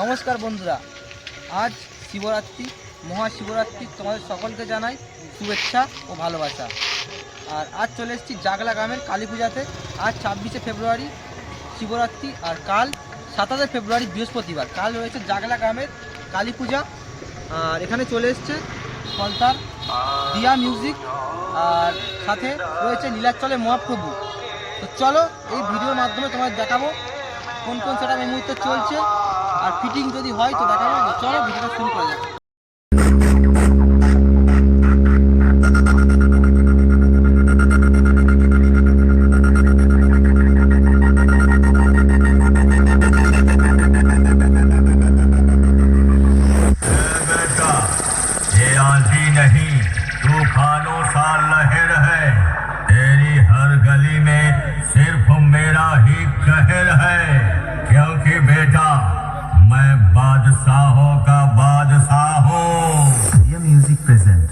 নমস্কার বন্ধুরা, আজ শিবরাত্রি, মহাশিবরাত্রি তোমাদের সকলকে জানাই শুভেচ্ছা ও ভালোবাসা। আর আজ চলে এসেছি জাগলা গ্রামের কালী পূজাতে। আজ ছাব্বিশে ফেব্রুয়ারি, শিবরাত্রি আর কাল সাতাশে ফেব্রুয়ারি বৃহস্পতিবার। কাল রয়েছে জাগলা গ্রামের কালী পূজা। আর এখানে চলে এসছে ফলতার, দিয়া মিউজিক আর সাথে রয়েছে নীলাচলে মহাপ্রভু। তো চলো, এই ভিডিওর মাধ্যমে তোমাদের দেখাবো কোন কোন সেটা এই মুহূর্তে চলছে। আর ফিটিং যদি হয় তো দেখাবো। চলো, ভিডিওটা শুরু করা যাক। मेरा ही कहर है क्योंकि बेटा मैं बादशाहों का बादशाह हूँ ইয়া মিউজিক প্রেজেন্ট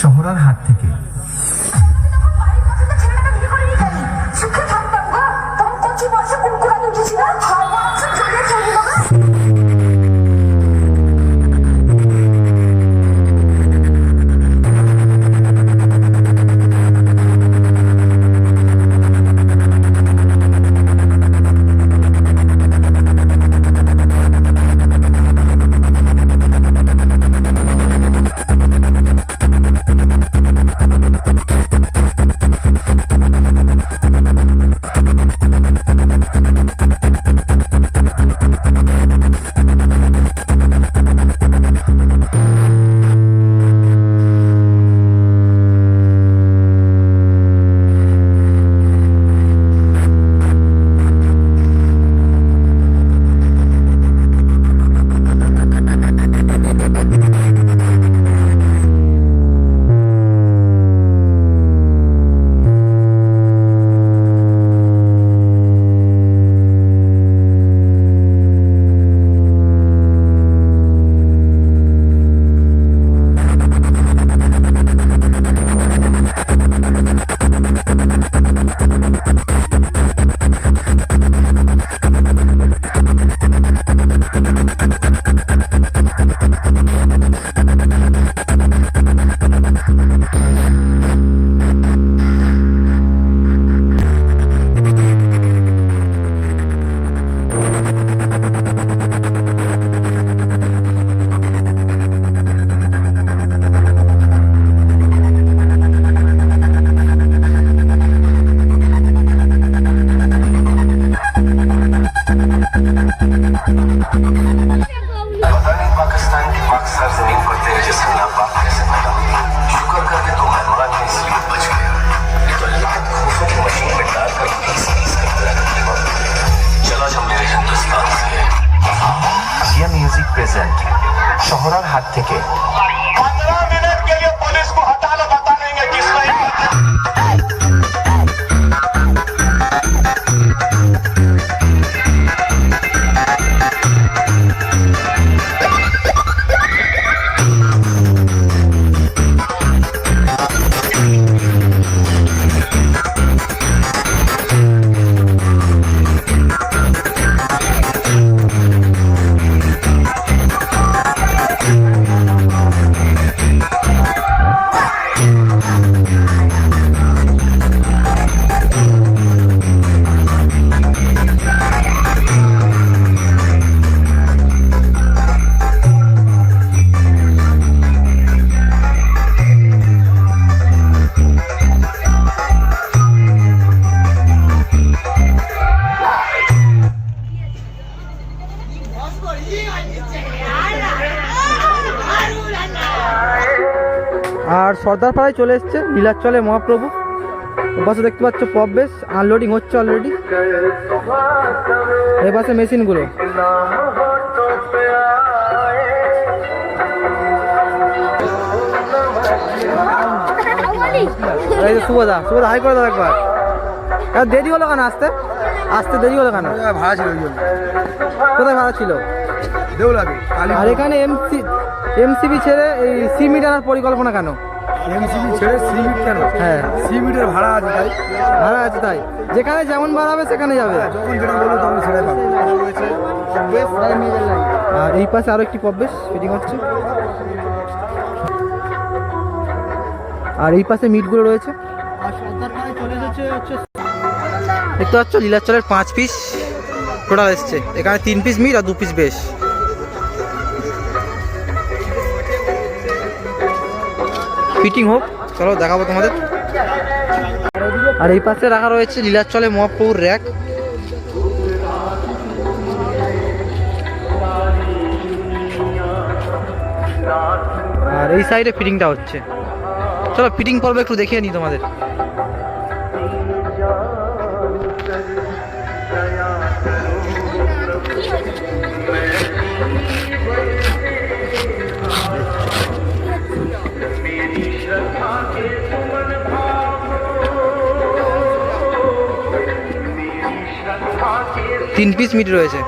শহরার হাট থেকে সুখে থাকতাম গো তখন কচি বয়সে কুকুরানি উঠেছিল হাওয়া আছে জলে চলে গো Ah! সর্দারপাড়ায় চলে এসছে নীলাচলে মহাপ্রভু। বাসে দেখতে পাচ্ছ প্রবেশ আনলোডিং হচ্ছে অলরেডি এই বাসে মেশিনগুলো। এই যে শুভদা শুভদা হাই করে দাও একবার। দেরি হলো কেন আসতে? আসতে দেরি হলো কেন? ভাড়া ছিল কোথায় ভাড়া ছিল? দেউলাকে কালী আর এখানে এমসি এমসিবি ছেড়ে এই সিমি টানার পরিকল্পনা কেন? এমসিবি ছেড়ে সিমিট কেন? হ্যাঁ। সিমিটের ভাড়া আছে তাই? ভাড়া আছে তাই। যেখানে যেমন বাড়াবে সেখানে যাবে। যখন যেটা বলব তখন ছেড়ে পাবো আর এই পাশে আরও একটি প্রবেশ ফিটিং হচ্ছে। আর এই পাশে মিটগুলো রয়েছে। দেখতে পাচ্ছ লীলাচলের পাঁচ পিস টোটাল এসছে। এখানে তিন পিস মিট আর দু পিস বেশ। ফিটিং হোক, চলো দেখাবো তোমাদের। আর এই পাশে রাখা রয়েছে লীলাচলে মহাপ্রভুর র্যাক। আর এই সাইডে ফিটিংটা হচ্ছে। চলো ফিটিং পর্ব একটু দেখিয়ে নিই তোমাদের। তিন পিস মিট রয়েছে।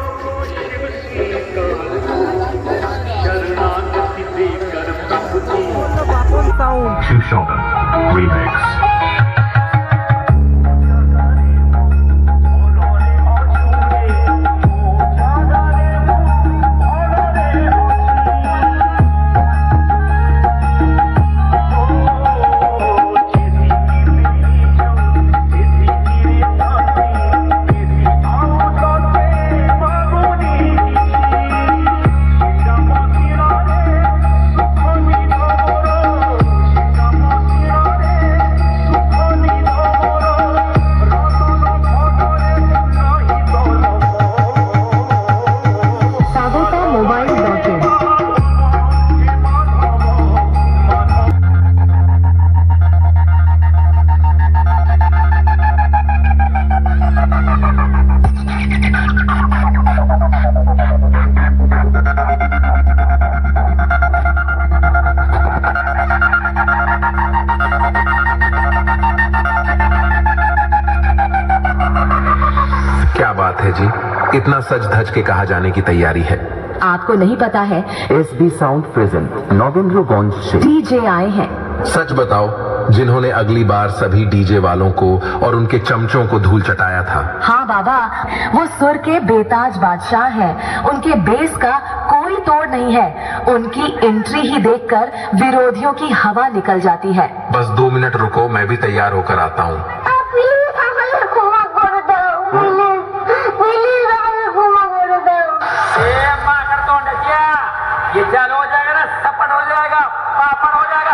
সাউন্ড है जी। इतना सच धज के कहा जाने की तैयारी है। आपको नहीं पता है। S B sound present Navendraganj से। डीजे आए हैं। सच बताओ जिन्होंने अगली बार सभी डीजे वालों को और उनके चमचों को धूल चटाया था। हाँ बाबा वो सुर के बेताज बादशाह हैं। उनके बेस का कोई तोड़ नहीं है। उनकी एंट्री ही देखकर विरोधियों की हवा निकल जाती है। बस दो मिनट रुको मैं भी तैयार होकर आता हूँ।